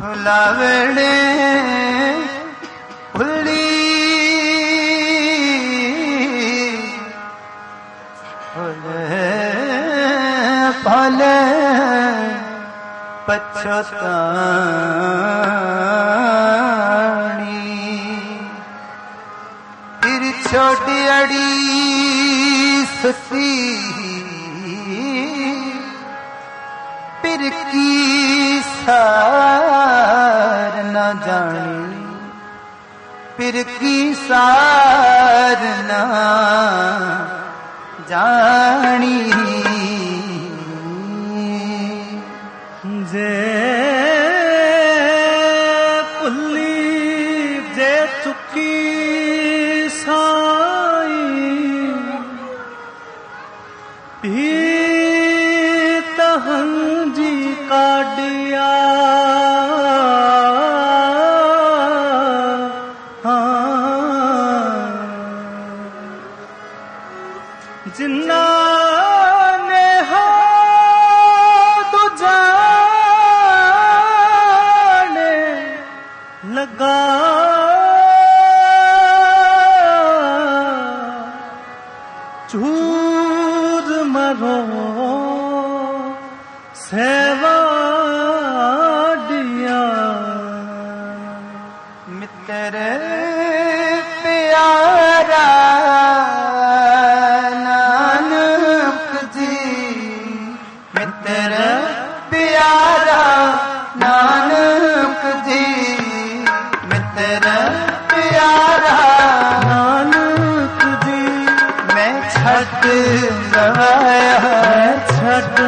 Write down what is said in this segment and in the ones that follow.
ਫੁਲਾਵੜੇ ਫੁੱਲੀ ਹੋਲੇ ਪਾਲੇ ਪਛਤਾਣੀ। ਫਿਰ ਛੋਟੀ ਅੜੀ ਸਸੀ ਪਿਰ ਸਾ की सारना जानी जे पुली जे चुकी साई पी چود مرا سیواڈیا متر پیارا نانک جی متر پیارا نانک جی متر پیارا ਛੱਡ ਜਾਇਆ ਛੱਡ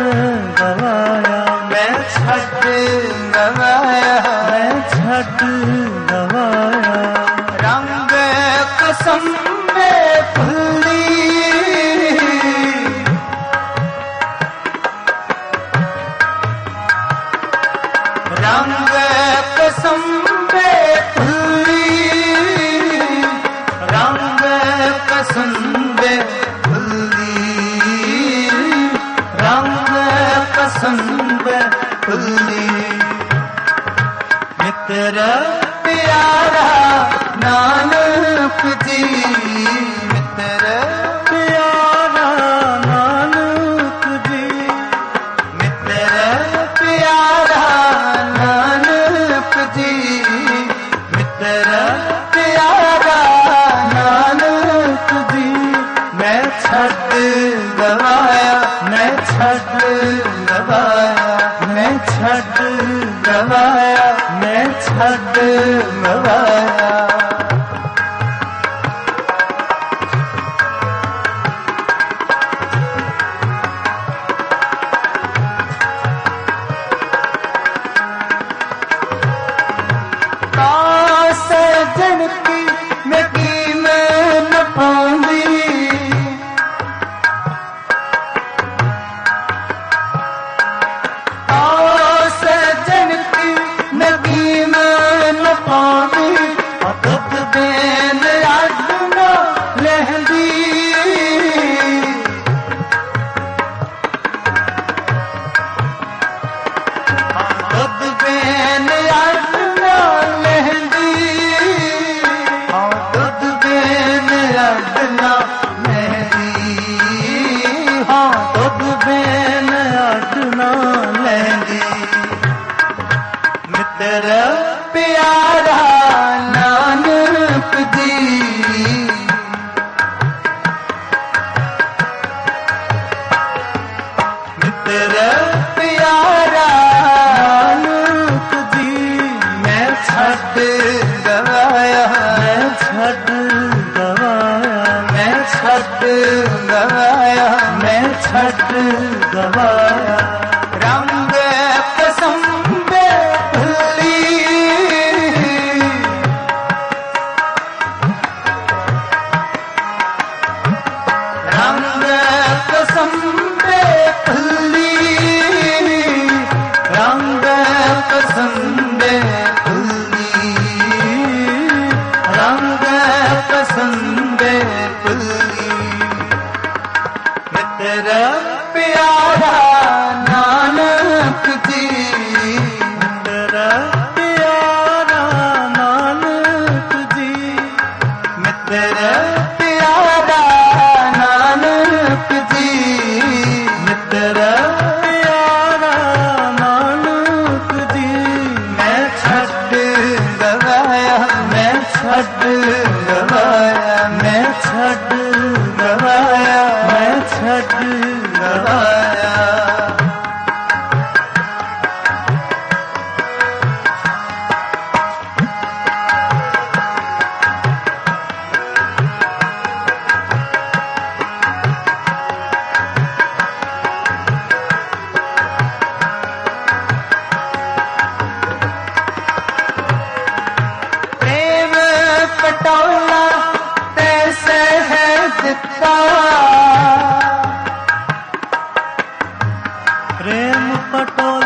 কটক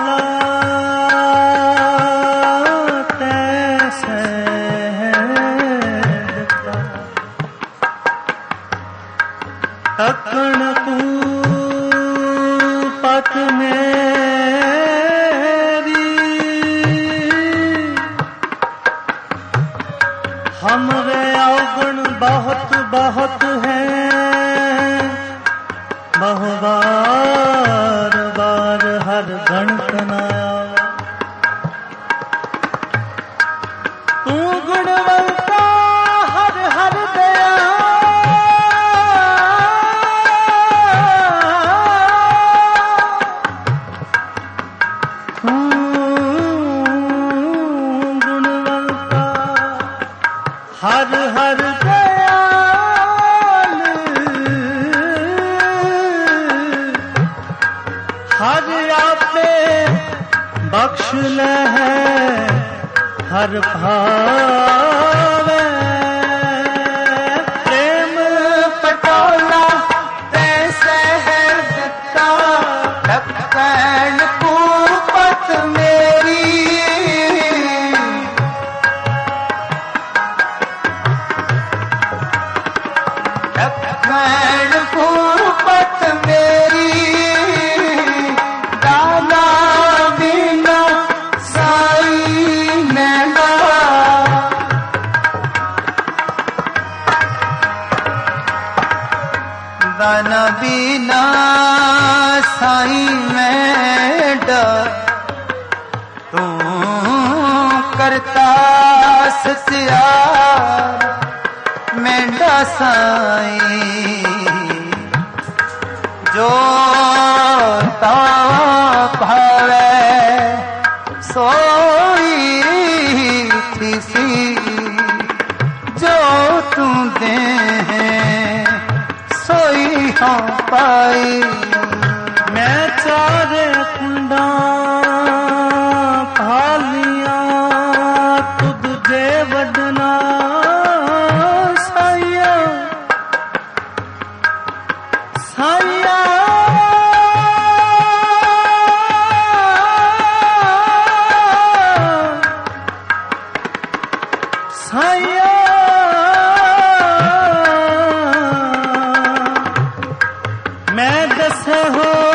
ਹਰ ਆਪੇ ਬਖਸ਼ ਲੈ ਹਰ ਭਾਰ ਤੂੰ ਕਰਤਾ ਜੋ ਤਾ ਸੋਈ ਜੋ ਤੂੰ ਦੇ ਸੋਈ ਹਾਂ ਪਾਈ। ਮੈਂ ਦੱਸਾਂ ਹੋ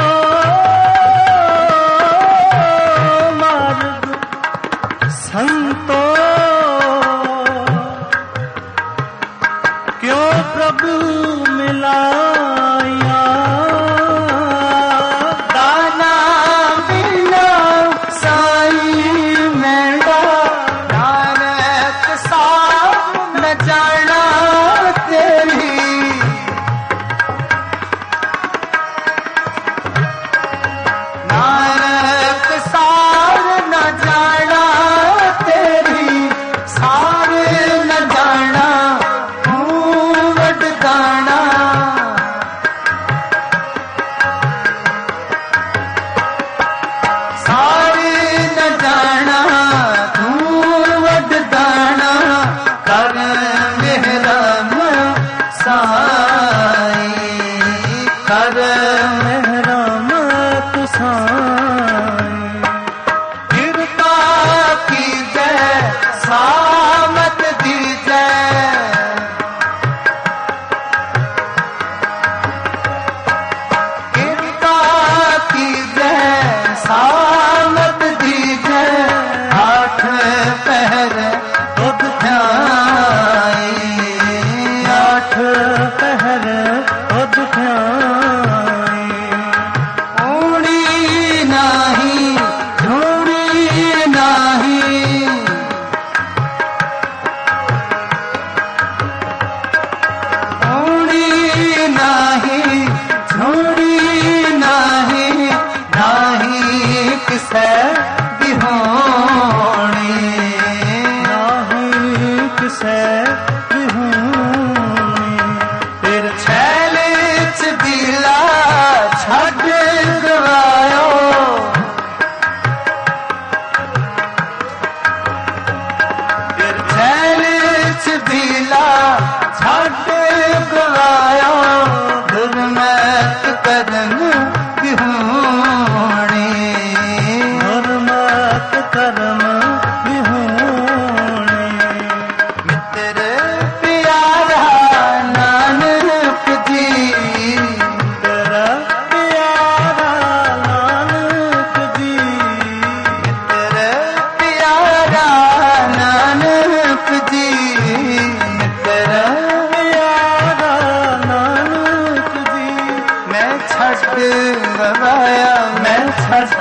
ਦਵਾਇਆ, ਮੈਂ ਛੱਡ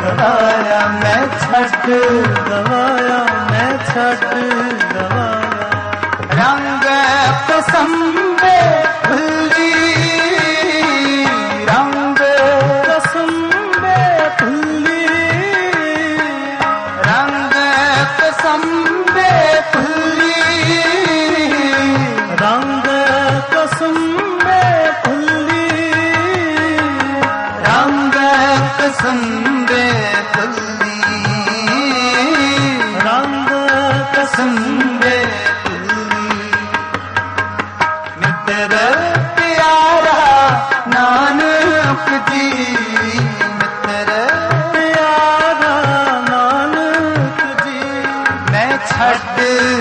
ਦਵਾਇਆ, ਮੈਂ ਛੱਡ ਦਵਾਇਆ, ਮੈਂ ਛੱਡ ਰੰਗ ਤਸੰਬੇ ਭੁੱਲੀ ਰੰਗ ਤਸੰਬੇ ਰੰਗ ਤਸੰਬੇ ਭੁੱਲੀ ਰੰਗ ਤਸੰਬੇ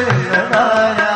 നാരായണ